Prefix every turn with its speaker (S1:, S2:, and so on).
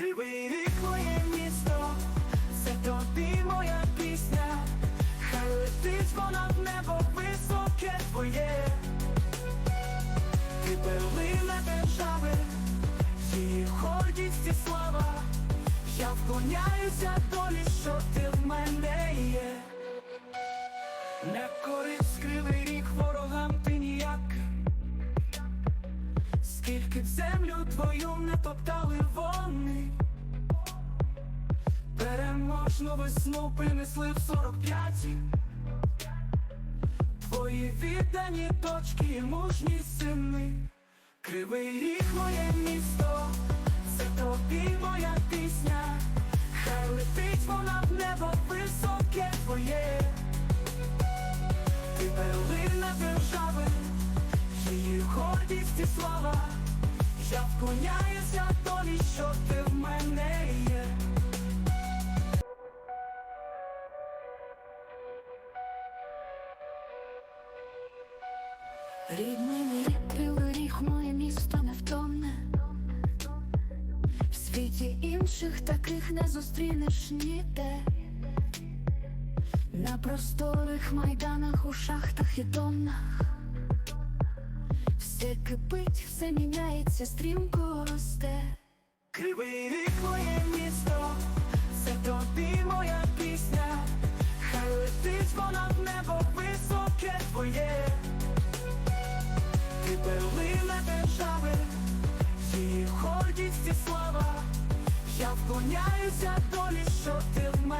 S1: Кривий рік моє місто, це тобі моя пісня, хай летить вона в небо високе твоє, ти перлина держави, її гордість і слава, я вклоняюся долі, що ти в мене є. Не корить кривий рік Б землю твою не топтали вони, переможну весну принесли в сорок п'яті. Твої віддані точки і мужні сини, Кривий ріг моє місто, це тобі моя пісня, хай летить вона в небо високе твоє, ти перлина держави, її гордість і слава, я вклоняюся долі, що ти в мене є.
S2: Рідний мій ріг, моє місто невтомне. В світі інших таких не зустрінеш ніде. На просторих майданах, у шахтах і тоннах Все кипить, все міняється, стрімко росте.
S1: Кривий рік моє місто, це тобі моя пісня, хай летить вона в небо високе твоє, ти перлина держави, її гордість і слава, я вклоняюся долі, що ти в мене.